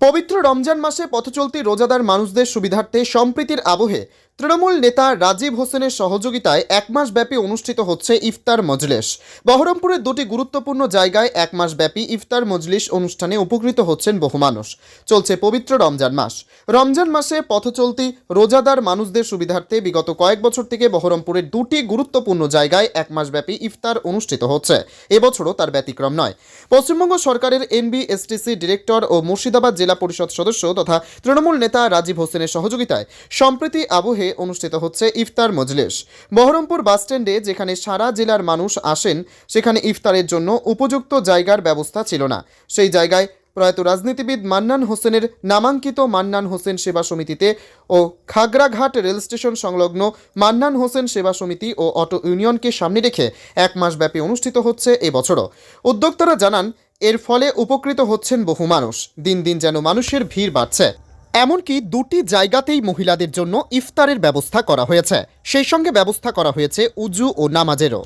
পবিত্র রমজান মাসে পথচলতি রোজাদার মানুষদের সুবিধার্থে সম্প্রীতির আবহে তৃণমূল নেতা রাজীব হোসেনের সহযোগিতায় এক মাস ব্যাপী অনুষ্ঠিত হচ্ছে ইফতার মজলিস। বহরমপুরের দুটি গুরুত্বপূর্ণ জায়গায় এক মাস ব্যাপী ইফতার মজলিস অনুষ্ঠানে উপকৃত হচ্ছেন বহু মানুষ। চলছে পবিত্র রমজান মাস। রমজান মাসে পথচলতি রোজাদার মানুষদের সুবিধার্থে বিগত কয়েক বছর থেকে বহরমপুরের দুটি গুরুত্বপূর্ণ জায়গায় এক মাস ব্যাপী ইফতার অনুষ্ঠিত হচ্ছে। এবছরও তার ব্যতিক্রম নয়। পশ্চিমবঙ্গ সরকারের এনবিএসটিসি ডিরেক্টর ও মুর্শিদাবাদ জেলা পরিষদ সদস্য তথা তৃণমূল নেতা রাজীব হোসেনের সহযোগিতায় সম্প্রতি আবহে অনুষ্ঠিত হচ্ছে ইফতার মজলিস। বহরমপুর বাসস্ট্যান্ডে যেখানে সারা জেলার মানুষ আসেন, সেখানে ইফতারের জন্য উপযুক্ত জায়গার ব্যবস্থা ছিল না। সেই জায়গায় প্রয়াত রাজনীতিবিদ মান্নান হোসেনের নামাঙ্কিত মান্নান হোসেন সেবা সমিতিতে ও খাগড়াঘাট রেল স্টেশন সংলগ্ন মান্নান হোসেন সেবা সমিতি ও অটো ইউনিয়নকে সামনে রেখে এক মাসব্যাপী অনুষ্ঠিত হচ্ছে এবছরও উদ্যোক্তারা জানান এর ফলে উপকৃত হচ্ছেন বহু মানুষ। দিন দিন যেন মানুষের ভিড় বাড়ছে। এমনকি দুটি জায়গাতেই মহিলাদের জন্য ইফতারের ব্যবস্থা করা হয়েছে। সেই সঙ্গে ব্যবস্থা করা হয়েছে উজু ও নামাজেরও।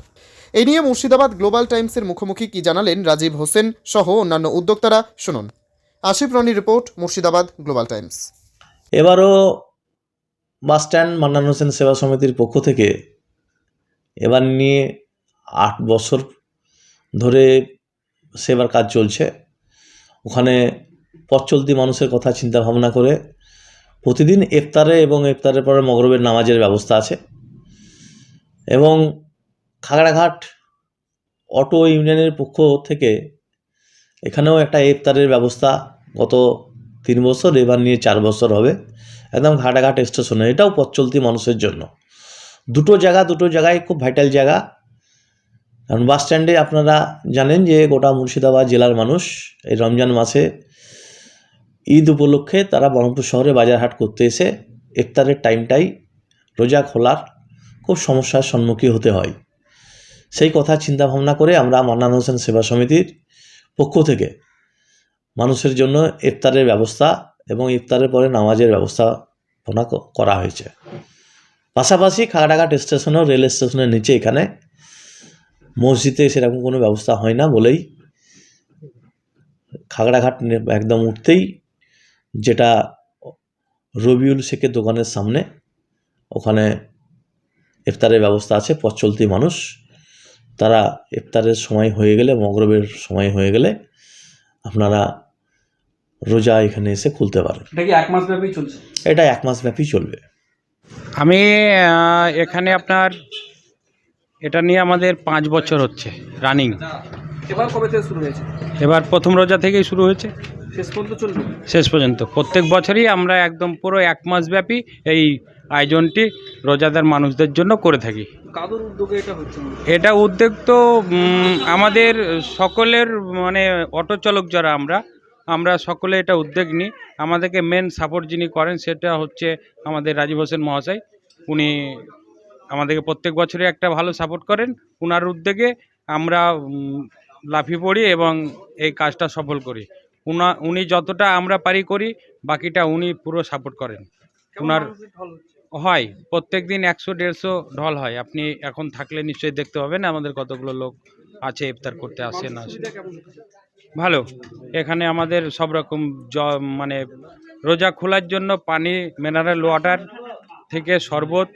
এ নিয়ে মুর্শিদাবাদ গ্লোবাল টাইমসের মুখোমুখি কি জানালেন রাজীব হোসেন সহ অন্যান্য উদ্যোক্তারা শুনুন। Asif Roni report, Murshidabad global times. এবারও বাসস্ট্যান্ড মান্নান হোসেন সেবা সমিতির পক্ষ থেকে এবার নিয়ে আট বছর ধরে সেবার কাজ চলছে। ওখানে পথ চলতি মানুষের কথা চিন্তা ভাবনা করে প্রতিদিন ইফতারে এবং ইফতারের পরে মগরবের নামাজের ব্যবস্থা আছে। এবং খাগড়াঘাট অটো ইউনিয়নের পক্ষ থেকে এখানেও একটা ইফতারের ব্যবস্থা গত তিন বছর, এবার নিয়ে চার বছর হবে। একদম ঘাটাঘাট স্টেশনে। এটাও পথ চলতি মানুষের জন্য। দুটো জায়গা, দুটো জায়গায় খুব ভাইটাল জায়গা। কারণ বাস স্ট্যান্ডে আপনারা জানেন যে গোটা মুর্শিদাবাদ জেলার মানুষ এই রমজান মাসে ঈদ উপলক্ষে তারা বহরমপুর শহরে বাজার হাট করতে এসে ইফতারের টাইমটাই রোজা খোলার খুব সমস্যার সম্মুখীন হতে হয়। সেই কথা চিন্তা ভাবনা করে আমরা মান্নান হোসেন সেবা সমিতির পক্ষ থেকে মানুষের জন্য ইফতারের ব্যবস্থা এবং ইফতারের পরে নামাজের ব্যবস্থাপনা করা হয়েছে। পাশাপাশি খাগড়াঘাট স্টেশনেও রেল স্টেশনের নিচে এখানে মসজিদে সেরকম কোনো ব্যবস্থা হয় না বলেই খাগড়াঘাট একদম উঠতেই যেটা রবিউল শেখের দোকানের সামনে ওখানে ইফতারের ব্যবস্থা আছে পথ চলতি মানুষ তারা ইফতারের সময় হয়ে গেলে মগরবের সময় হয়ে গেলে আপনারা রোজা এখানে এসে খুলতে পারেন। এটা কি এক মাস ব্যাপী চলছে? এটা এক মাস ব্যাপী চলবে। আমি এখানে আপনার এটা নিয়ে আমাদের পাঁচ বছর হচ্ছে রানিং এবার কবে থেকে শুরু হয়েছে? এবার প্রথম রোজা থেকেই শুরু হয়েছে। শেষ পর্যন্ত চলবে? শেষ পর্যন্ত। প্রত্যেক বছরই আমরা একদম পুরো এক মাস ব্যাপী এই আয়োজনটি রোজাদার মানুষদের জন্য করে থাকি। কাদের উদ্যোগে এটা হচ্ছে? এটা উদ্যোগ তো আমাদের সকলের মানে অটো চালক যারা আমরা আমরা সকলে এটা উদ্যোগ নিই। আমাদেরকে মেন সাপোর্ট যিনি করেন সেটা হচ্ছে আমাদের রাজীব হোসেন মহাশয়। উনি আমাদেরকে প্রত্যেক বছরই একটা ভালো সাপোর্ট করেন। ওনার উদ্যোগে আমরা লাফিয়ে পড়ি এবং এই কাজটা সফল করি। উনা উনি যতটা আমরা পারি করি বাকিটা উনি পুরো সাপোর্ট করেন। ওনার হয় প্রত্যেক দিন একশো দেড়শো ঢল হয়। আপনি এখন থাকলে নিশ্চয়ই দেখতে পাবেন আমাদের কতগুলো লোক আছে ইফতার করতে আসে না আসে ভালো। এখানে আমাদের সব রকম জ মানে রোজা খোলার জন্য পানি মিনারেল ওয়াটার থেকে শরবত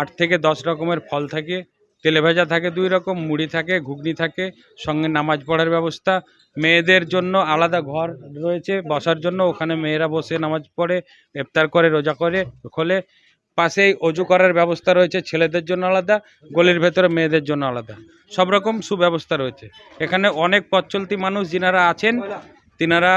আট থেকে দশ রকমের ফল থাকে, তেলে ভাজা থাকে দুই রকম, মুড়ি থাকে, ঘুগনি থাকে, সঙ্গে নামাজ পড়ার ব্যবস্থা। মেয়েদের জন্য আলাদা ঘর রয়েছে, বসার জন্য। ওখানে মেয়েরা বসে নামাজ পড়ে, ইফতার করে, রোজা করে, খোলে। পাশেই অজু করার ব্যবস্থা রয়েছে, ছেলেদের জন্য আলাদা, গলির ভেতরে মেয়েদের জন্য আলাদা। সব রকম সুব্যবস্থা রয়েছে। এখানে অনেক পথ মানুষ, যিনারা আছেন, তিনারা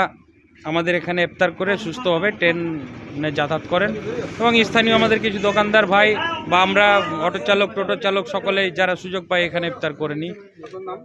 আমাদের এখানে ইফতার করে সুস্থভাবে ট্রেনে যাতায়াত করেন। এবং স্থানীয় আমাদের কিছু দোকানদার ভাই বা আমরা অটো চালক টোটো চালক সকলেই যারা সুযোগ পাই এখানে ইফতার করে নিই।